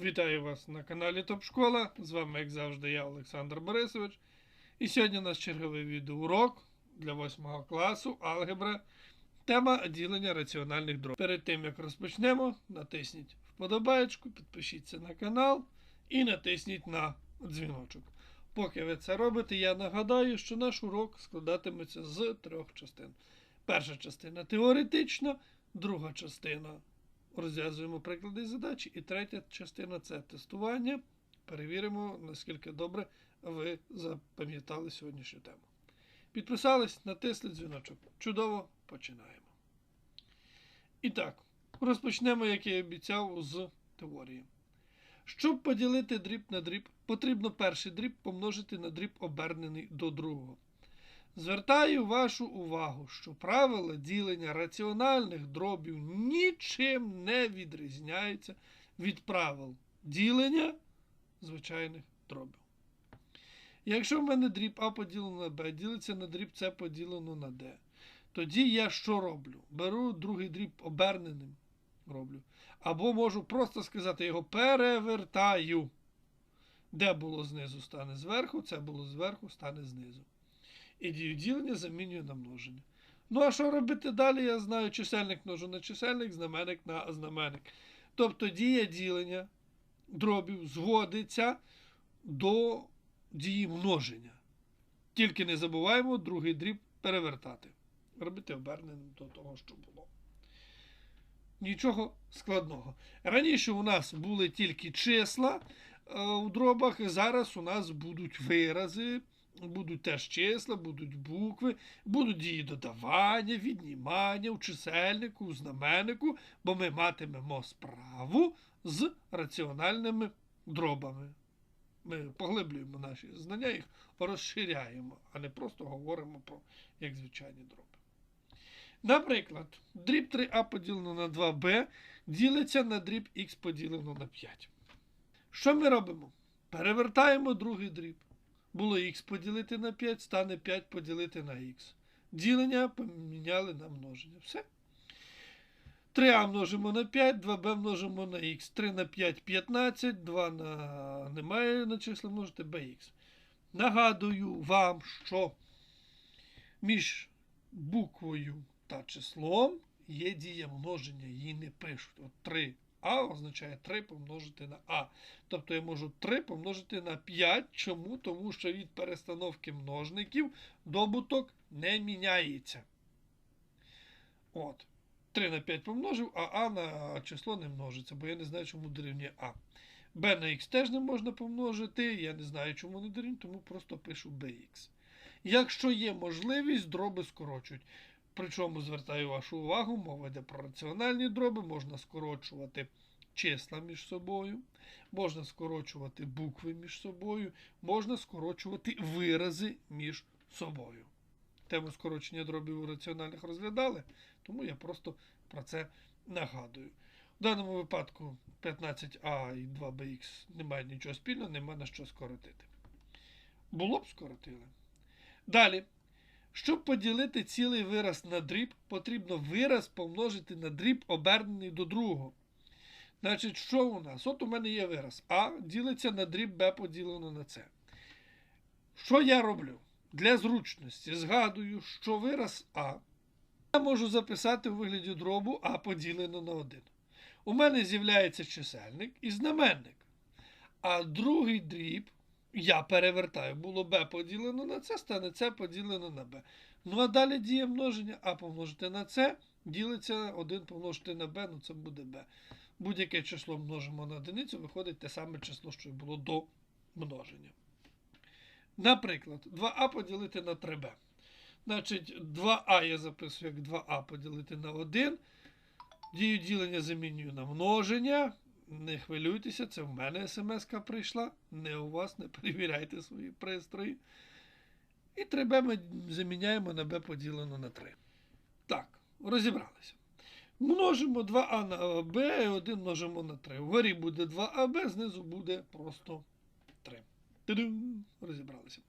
Вітаю вас на каналі Топ Школа. З вами, як завжди, я, Олександр Борисович. І сьогодні у нас черговий відеоурок для 8 класу алгебра. Тема ділення раціональних дробів. Перед тим як розпочнемо, натисніть вподобаєчку, підпишіться на канал і натисніть на дзвіночок. Поки ви це робите, я нагадаю, що наш урок складатиметься з трьох частин. Перша частина теоретична, друга частина розв'язуємо приклади задачі. І третя частина це тестування. Перевіримо, наскільки добре ви запам'ятали сьогоднішню тему. Підписались, натисли дзвіночок. Чудово, починаємо. І так, розпочнемо, як я і обіцяв, з теорії. Щоб поділити дріб на дріб, потрібно перший дріб помножити на дріб обернений до другого. Звертаю вашу увагу, що правила ділення раціональних дробів нічим не відрізняються від правил ділення звичайних дробів. Якщо в мене дріб А поділено на Б ділиться на дріб С поділено на Д, тоді я що роблю? Беру другий дріб оберненим роблю. Або можу просто сказати його перевертаю. Де було знизу, стане зверху, це було зверху, стане знизу. І дію ділення замінюю на множення. Ну, а що робити далі? Я знаю, чисельник множу на чисельник, знаменник на знаменник. Тобто дія ділення дробів зводиться до дії множення. Тільки не забуваємо другий дріб перевертати. Робити оберненим до того, що було. Нічого складного. Раніше у нас були тільки числа е, у дробах, зараз у нас будуть вирази. Будуть теж числа, будуть букви, будуть дії додавання, віднімання у чисельнику, у знаменнику, бо ми матимемо справу з раціональними дробами. Ми поглиблюємо наші знання, їх розширяємо, а не просто говоримо про як звичайні дроби. Наприклад, дріб 3а поділено на 2b ділиться на дріб х поділено на 5. Що ми робимо? Перевертаємо другий дріб було х поділити на 5, стане 5 поділити на х. Ділення поміняли на множення. Все. 3а множимо на 5, 2b множимо на х. 3 на 5 15, 2 на немає на числа множити bx. Нагадую вам, що між буквою та числом є дія множення, її не пишуть. От 3 а означає 3 помножити на А. Тобто я можу 3 помножити на 5. Чому? Тому що від перестановки множників добуток не міняється. От. 3 на 5 помножив, а А на число не множиться, бо я не знаю, чому дорівнює А. Б на х теж не можна помножити. Я не знаю, чому не дорівнює, тому просто пишу bx. Якщо є можливість, дроби скорочують. Причому звертаю вашу увагу, мова йде про раціональні дроби, можна скорочувати числа між собою, можна скорочувати букви між собою, можна скорочувати вирази між собою. Тему скорочення дробів у раціональних розглядали, тому я просто про це нагадую. В даному випадку 15а і 2bx немає нічого спільного, немає на що скоротити. Було б скоротили. Далі. Щоб поділити цілий вираз на дріб, потрібно вираз помножити на дріб, обернений до другого. Значить, що у нас? От у мене є вираз А ділиться на дріб Б поділено на С. Що я роблю? Для зручності згадую, що вираз А я можу записати у вигляді дробу А поділено на 1. У мене з'являється чисельник і знаменник. А другий дріб я перевертаю. Було b поділено на С, стане С поділено на b. Ну а далі діє множення А помножити на С, ділиться 1 помножити на b, ну це буде b. Будь-яке число множимо на одиницю, виходить те саме число, що й було до множення. Наприклад, 2а поділити на 3b. Значить, 2а я записую як 2а поділити на 1. Дію ділення замінюю на множення. Не хвилюйтеся, це в мене смс-ка прийшла. Не у вас, не перевіряйте свої пристрої. І 3b ми заміняємо на b поділено на 3. Так, розібралися. Множимо 2а на b і 1 множимо на 3. Вгорі буде 2аб, знизу буде просто 3. Тидум! Розібралися.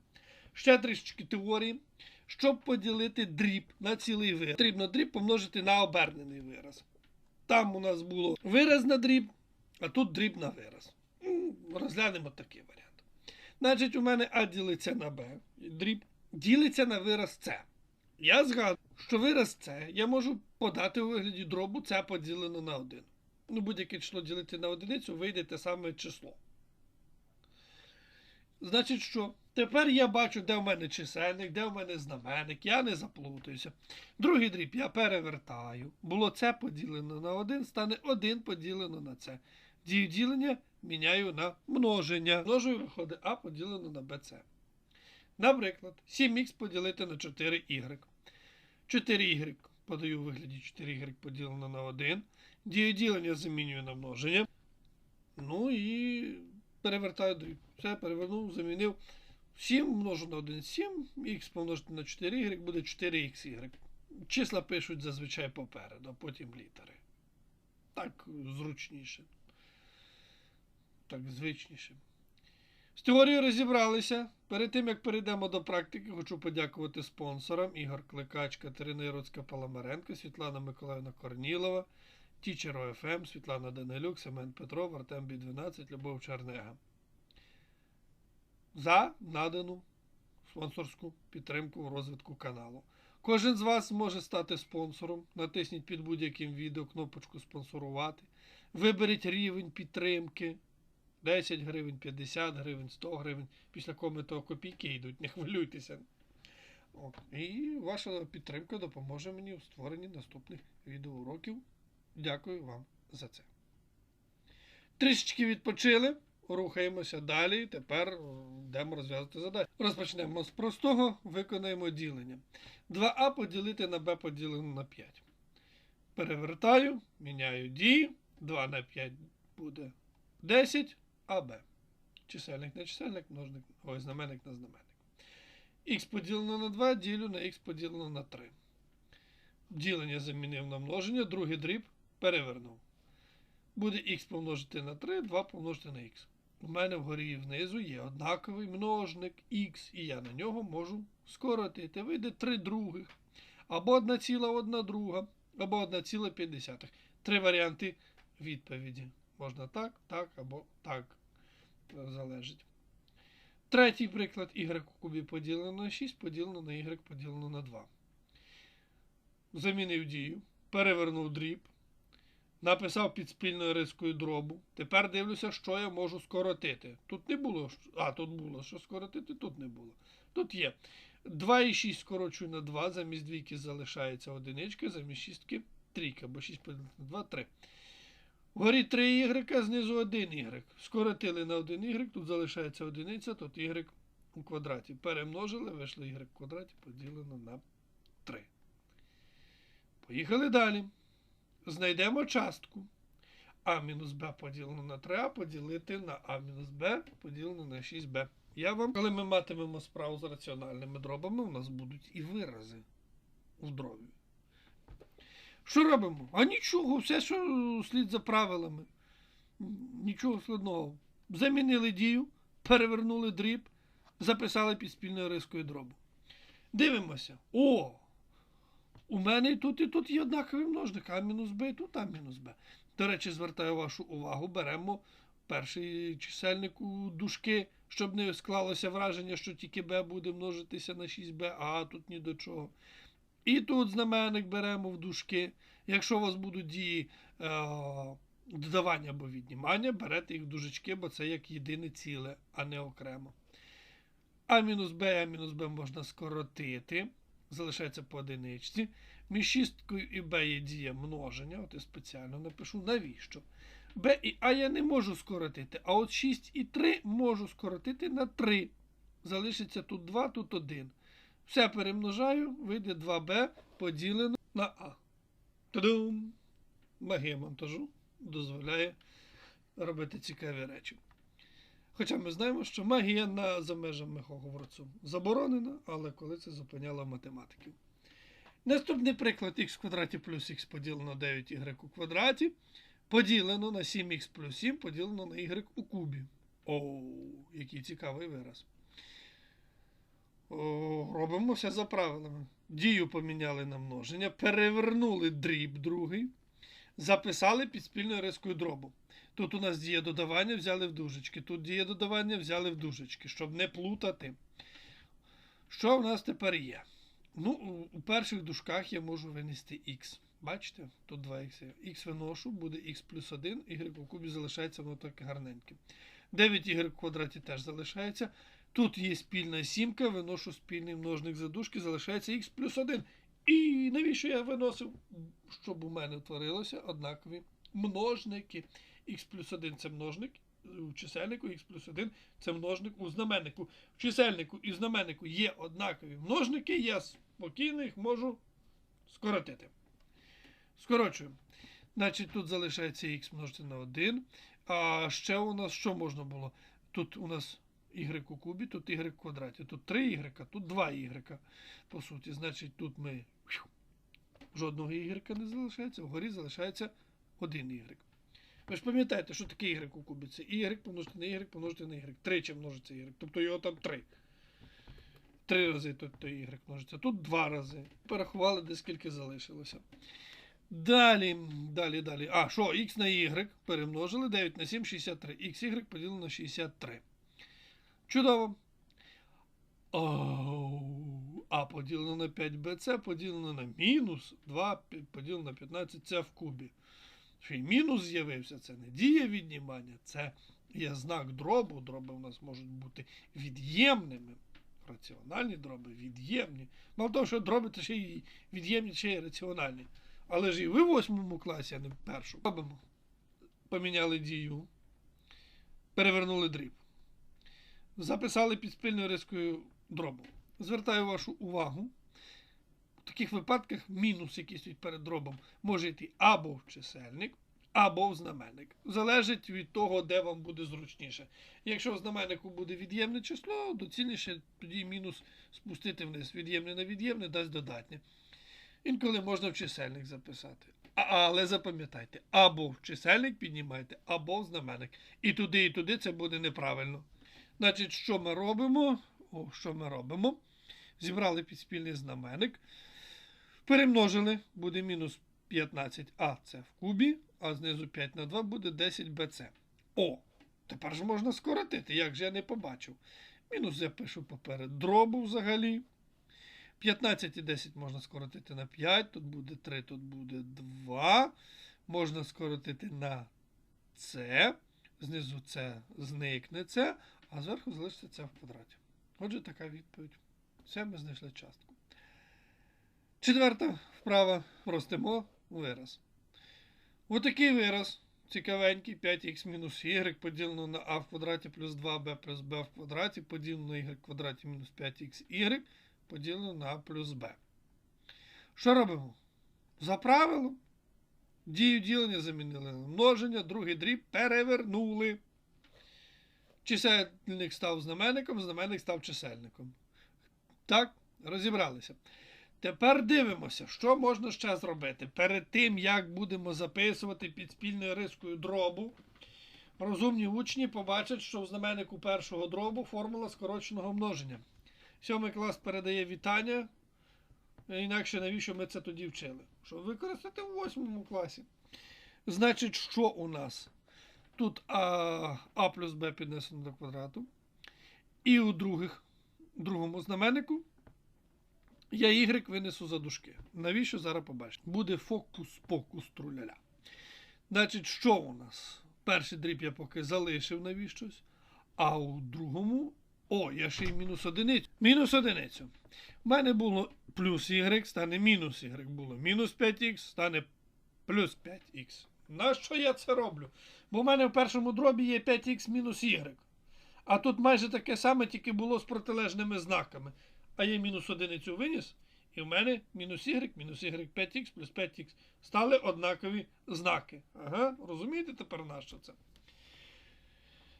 Ще трішечки теорії. Щоб поділити дріб на цілий вираз, потрібно дріб помножити на обернений вираз. Там у нас було вираз на дріб, а тут дріб вираз. Ну, розглянемо такий варіант. Значить, у мене А ділиться на Б, дріб ділиться на вираз С. Я згадую, що вираз С я можу подати у вигляді дробу С поділено на 1. Ну, будь-яке число ділити на одиницю, вийде те саме число. Значить, що? Тепер я бачу, де в мене чисельник, де в мене знаменник, я не заплутаюся. Другий дріб я перевертаю. Було С поділено на 1, стане 1 поділено на С. Дію ділення міняю на множення. Множую виходить А поділено на БЦ. Наприклад, 7х поділити на 4y. 4y подаю у вигляді 4y поділено на 1. Дію ділення замінюю на множення. Ну і перевертаю дріб. Все, перевернув, замінив. 7 множу на 1 7, х помножити на 4y буде 4xy. Числа пишуть зазвичай попереду, а потім літери. Так зручніше. Так звичніше. З теорією розібралися. Перед тим, як перейдемо до практики, хочу подякувати спонсорам Ігор Кликач, Катерина Іроцька Паламаренко, Світлана Миколаївна Корнілова, Тічер ОФМ, Світлана Данилюк, Семен Петров, Артем Бі12, Любов Чернега. За надану спонсорську підтримку в розвитку каналу. Кожен з вас може стати спонсором. Натисніть під будь-яким відео кнопочку спонсорувати. Виберіть рівень підтримки. 10 гривень, 50 гривень, 100 гривень. Після коменту копійки йдуть, не хвилюйтеся. От. І ваша підтримка допоможе мені у створенні наступних відеоуроків. Дякую вам за це. Трішечки відпочили. Рухаємося далі. Тепер йдемо розв'язати задачу. Розпочнемо з простого, виконаємо ділення. 2а поділити на b поділено на 5. Перевертаю, міняю дії. 2 на 5 буде 10 АБ. Чисельник на чисельник, множник, ой, знаменник на знаменник. Х поділено на 2, ділю на х поділено на 3. Ділення замінив на множення, другий дріб перевернув. Буде х помножити на 3, 2 помножити на х. У мене вгорі і внизу є однаковий множник х, і я на нього можу скоротити. Вийде 3 других. Або 1 ціла 1 друга, або 1,5. Три варіанти відповіді. Можна так, так або так. Залежить. Третій приклад y у кубі поділено на 6, поділено на y поділено на 2. Замінив дію, перевернув дріб, написав під спільною рискою дробу. Тепер дивлюся, що я можу скоротити. Тут не було, а тут було, що скоротити, тут не було. Тут є 2,6 скорочую на 2, замість двійки залишається одиничка, замість шістки трійка, бо 6 поділити на 2 3. Вгорі 3 y, знизу 1 y. Скоротили на 1 y, тут залишається одиниця, тут y у квадраті. Перемножили, вийшло y в квадраті, поділено на 3. Поїхали далі. Знайдемо частку. А мінус Б поділено на 3а поділити на А мінус Б поділено на 6Б. Я вам, коли ми матимемо справу з раціональними дробами, у нас будуть і вирази в дробі. Що робимо? А нічого, все, що слід за правилами. Нічого складного. Замінили дію, перевернули дріб, записали під спільною рискою дробу. Дивимося. О! У мене і тут, і тут є однаковий множник, а мінус Б, і тут А мінус Б. До речі, звертаю вашу увагу, беремо перший чисельник у дужки, щоб не склалося враження, що тільки Б буде множитися на 6Б, а тут ні до чого. І тут знаменник беремо в дужки. Якщо у вас будуть дії е, додавання або віднімання, берете їх в дужечки, бо це як єдине ціле, а не окремо. А мінус Б, А мінус Б можна скоротити. Залишається по одиничці. Між шісткою і Б є дія множення. От я спеціально напишу, навіщо? Б і А я не можу скоротити. А от 6 і 3 можу скоротити на 3. Залишиться тут 2, тут 1. Все перемножаю, вийде 2b поділено на А. Та-дум! Магія монтажу дозволяє робити цікаві речі. Хоча ми знаємо, що магія на, за межами Хогвартсу заборонена, але коли це зупиняла математиків. Наступний приклад х квадраті плюс х поділено на 9y у квадраті поділено на 7х плюс 7 поділено на y у кубі. Оу, який цікавий вираз. Робимо все за правилами. Дію поміняли на множення, перевернули дріб другий, записали під спільною рискою дробу. Тут у нас діє додавання, взяли в дужечки. Тут діє додавання, взяли в дужечки, щоб не плутати. Що в нас тепер є? Ну, у- перших дужках я можу винести х. Бачите? Тут 2х. Х виношу, буде х плюс 1, y у кубі залишається воно таке гарненьке. 9y в квадраті теж залишається. Тут є спільна сімка, виношу спільний множник задушки, залишається х плюс 1. І навіщо я виносив? Щоб у мене утворилося однакові множники. х плюс 1 це множник у чисельнику, х плюс 1 це множник у знаменнику. В чисельнику і знаменнику є однакові множники, я спокійно їх можу скоротити. Скорочуємо. Значить, тут залишається х множити на 1. А ще у нас що можна було? Тут у нас y у кубі, тут y в квадраті. Тут 3 y, тут 2 y. По суті, значить, тут ми жодного y не залишається, вгорі залишається 1 y. Ви ж пам'ятаєте, що таке y у кубі? Це y помножити на y помножити на y. Тричі множиться y. Тобто його там 3. Три рази тут то y множиться. Тут два рази. Порахували, де скільки залишилося. Далі, далі, далі. А, що, х на y перемножили 9 на 7, 63. xy поділено на 63. Чудово. А поділено на 5bc поділено на мінус 2 поділено на 15 це в кубі. Ще й мінус з'явився, це не дія віднімання, це є знак дробу. Дроби у нас можуть бути від'ємними. Раціональні дроби від'ємні. Мало того, що дроби то ще й від'ємні, ще й раціональні. Але ж і ви в восьмому класі, а не в першому. Робимо. Поміняли дію, перевернули дріб. Записали під спільною рискою дробу. Звертаю вашу увагу. В таких випадках мінус, який перед дробом, може йти або в чисельник, або в знаменник. Залежить від того, де вам буде зручніше. Якщо в знаменнику буде від'ємне число, доцільніше тоді мінус спустити вниз. Від'ємне на від'ємне дасть додатнє. Інколи можна в чисельник записати. А- Але запам'ятайте, або в чисельник піднімайте, або в знаменник. І туди, і туди це буде неправильно. Значить, що ми робимо? О, що ми робимо? Зібрали підспільний знаменник. Перемножили, буде мінус 15а це в кубі, а знизу 5 на 2 буде 10bc. О, тепер ж можна скоротити, як же я не побачив. Мінус я пишу поперед дробу взагалі. 15 і 10 можна скоротити на 5, тут буде 3, тут буде 2. Можна скоротити на c. Знизу це зникне це, а зверху залишиться це в квадраті. Отже, така відповідь. Все, ми знайшли частку. Четверта вправа. Простимо вираз. Отакий вираз. Цікавенький 5х мінус y поділено на а в квадраті плюс 2b плюс b в квадраті поділено на y в квадраті мінус 5xy поділено на а плюс b. Що робимо? За правилом. Дію ділення замінили на множення, другий дріб перевернули. Чисельник став знаменником, знаменник став чисельником. Так, розібралися. Тепер дивимося, що можна ще зробити. Перед тим, як будемо записувати під спільною рискою дробу, розумні учні побачать, що в знаменнику першого дробу формула скороченого множення. Сьомий клас передає вітання. Інакше навіщо ми це тоді вчили? Щоб використати в восьмому класі. Значить, що у нас? Тут а, а плюс b піднесено до квадрату. І у других, другому знаменнику я y винесу за дужки. Навіщо зараз побачите? Буде фокус-покус труляля. Значить, що у нас? Перший дріб я поки залишив навіщось, а у другому. О, я ще й мінус одиницю. Мінус одиницю. У мене було плюс y, стане мінус y. Було мінус 5х, стане плюс 5х. Нащо я це роблю? Бо в мене в першому дробі є 5х мінус y. А тут майже таке саме, тільки було з протилежними знаками. А я мінус одиницю виніс, і в мене мінус y, мінус y 5х плюс 5х. Стали однакові знаки. Ага, розумієте тепер на що це?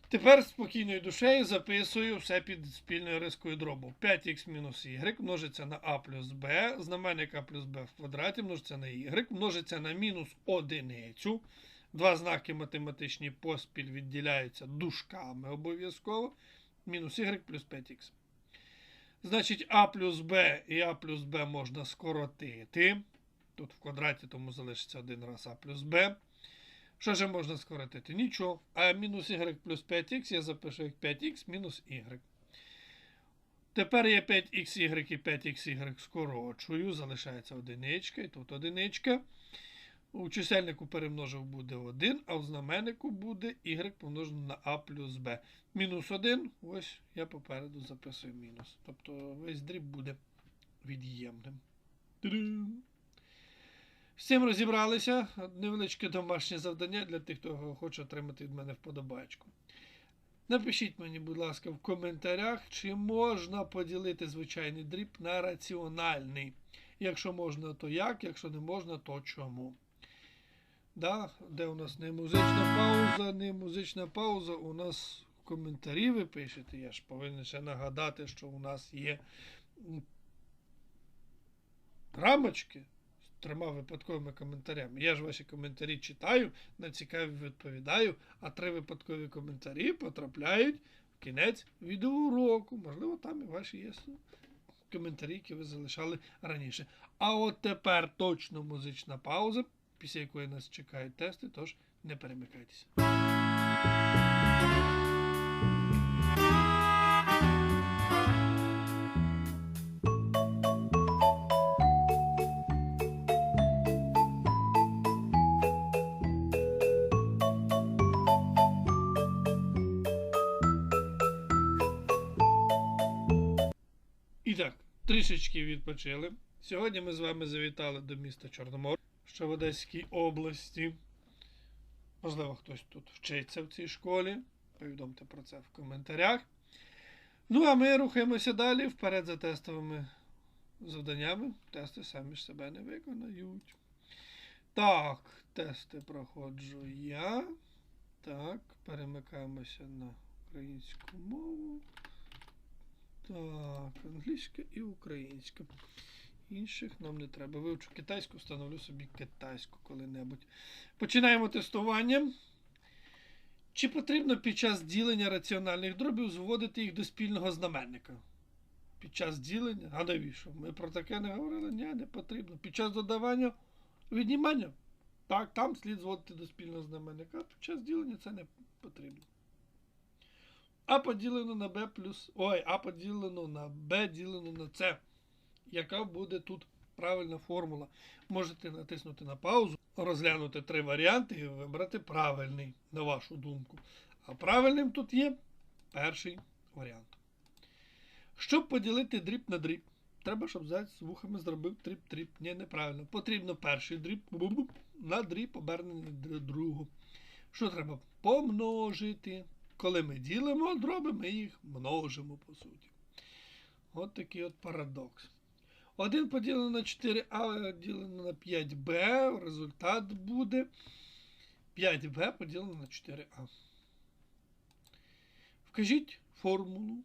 Тепер спокійною душею записую все під спільною рискою дробу. 5х мінус y множиться на а плюс b, знаменник а плюс b в квадраті множиться на y, множиться на мінус одиницю. Два знаки математичні поспіль відділяються дужками обов'язково. Мінус y плюс 5х. Значить, а плюс b і а плюс b можна скоротити. Тут в квадраті тому залишиться один раз а плюс b. Що ж можна скоротити? Нічого. А мінус y плюс 5х я запишу як 5х мінус y. Тепер я 5xy і 5xy скорочую, залишається одиничка, і тут одиничка. У чисельнику перемножив буде 1, а у знаменнику буде y помножено на a плюс b. Мінус 1, ось я попереду записую мінус. Тобто весь дріб буде від'ємним. З цим розібралися. Невеличке домашнє завдання для тих, хто хоче отримати від мене вподобачку. Напишіть мені, будь ласка, в коментарях, чи можна поділити звичайний дріб на раціональний. Якщо можна, то як, якщо не можна, то чому. Да, Де у нас не музична пауза, не музична пауза, у нас коментарі ви пишете. Я ж повинен ще нагадати, що у нас є рамочки трьома випадковими коментарями. Я ж ваші коментарі читаю, на цікаві відповідаю, а три випадкові коментарі потрапляють в кінець відеоуроку. Можливо, там і ваші є коментарі, які ви залишали раніше. А от тепер точно музична пауза, після якої нас чекають тести, тож не перемикайтеся. Трішечки відпочили. Сьогодні ми з вами завітали до міста Чорномор, що в Одеській області. Можливо, хтось тут вчиться в цій школі. Повідомте про це в коментарях. Ну, а ми рухаємося далі вперед за тестовими завданнями. Тести самі ж себе не виконають. Так, тести проходжу я. Так, перемикаємося на українську мову. Так, англійська і українська. Інших нам не треба. Вивчу китайську, встановлю собі китайську коли-небудь. Починаємо тестування. Чи потрібно під час ділення раціональних дробів зводити їх до спільного знаменника? Під час ділення? А навіщо? Ми про таке не говорили? Ні, не потрібно. Під час додавання віднімання? Так, там слід зводити до спільного знаменника, під час ділення це не потрібно. А поділено на b плюс. Ой, А поділено на b ділено на c. Яка буде тут правильна формула? Можете натиснути на паузу, розглянути три варіанти і вибрати правильний, на вашу думку. А правильним тут є перший варіант. Щоб поділити дріб на дріб, треба, щоб зайць з вухами зробив тріп-тріп. Ні, неправильно. Потрібно перший дріб на дріб обернений до другого. Що треба? Помножити. Коли ми ділимо дроби, ми їх множимо, по суті. От такий от парадокс. 1 поділено на 4а поділено на 5b. Результат буде 5b поділено на 4а. Вкажіть формулу,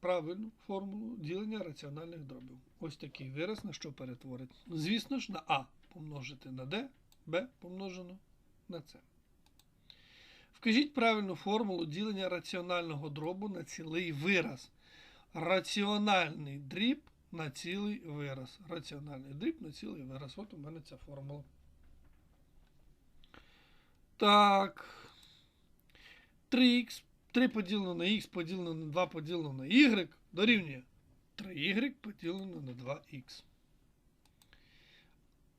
правильну формулу ділення раціональних дробів. Ось такий вираз на що перетворить. Звісно ж, на а помножити на d, b помножено на c. Вкажіть правильну формулу ділення раціонального дробу на цілий вираз. Раціональний дріб на цілий вираз. Раціональний дріб на цілий вираз. От у мене ця формула. Так. 3х. 3 поділено на х поділено на 2 поділено на y дорівнює 3y поділено на 2х.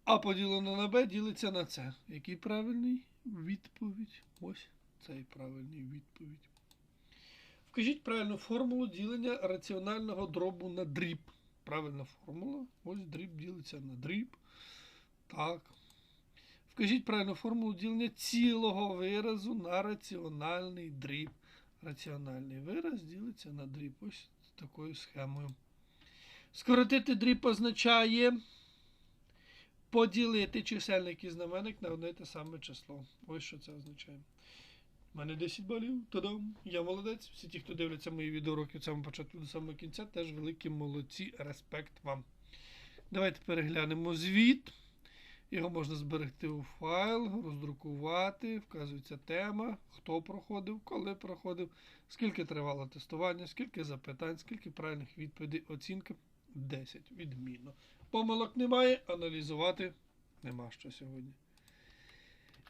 А поділено на b ділиться на c. Який правильний відповідь? Ось цей правильний відповідь. Вкажіть правильну формулу ділення раціонального дробу на дріб. Правильна формула. Ось дріб ділиться на дріб. Так. Вкажіть правильну формулу ділення цілого виразу на раціональний дріб. Раціональний вираз ділиться на дріб. Ось такою схемою. Скоротити дріб означає поділити чисельник і знаменник на одне і те саме число. Ось що це означає. Мене 10 балів. Та-дам! Я молодець. Всі ті, хто дивляться мої відеоуроки від самого початку до самого кінця, теж великі молодці. Респект вам. Давайте переглянемо звіт. Його можна зберегти у файл, роздрукувати, вказується тема, хто проходив, коли проходив, скільки тривало тестування, скільки запитань, скільки правильних відповідей, оцінка 10. Відмінно. Помилок немає, аналізувати нема що сьогодні.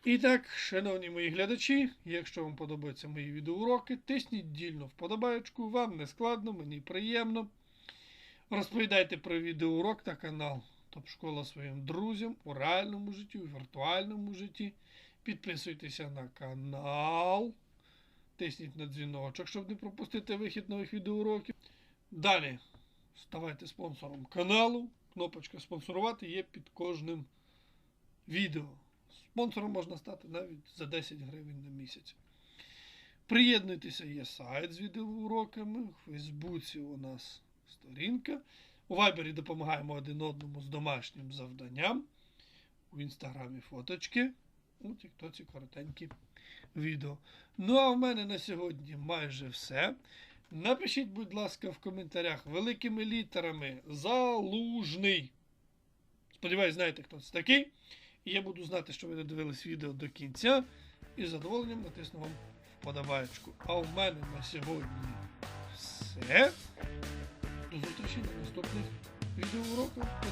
І так, шановні мої глядачі, якщо вам подобаються мої відеоуроки, тисніть дільно вподобаючку, вам не складно, мені приємно. Розповідайте про відеоурок та канал Топ-школа своїм друзям у реальному житті, у віртуальному житті. Підписуйтеся на канал. Тисніть на дзвіночок, щоб не пропустити вихід нових відеоуроків. Далі ставайте спонсором каналу. Кнопочка спонсорувати є під кожним відео. Спонсором можна стати навіть за 10 гривень на місяць. Приєднуйтеся, є сайт з відеоуроками. У Фейсбуці у нас сторінка. У Вайбері допомагаємо один одному з домашнім завданням. У інстаграмі фоточки. У Тіктоці коротенькі відео. Ну а в мене на сьогодні майже все. Напишіть, будь ласка, в коментарях великими літерами Залужний. Сподіваюсь, знаєте, хто це такий. І я буду знати, що ви додивились відео до кінця. І з задоволенням натисну вам вподобаєчку. А у мене на сьогодні все. До зустрічі на наступних відеоуроках.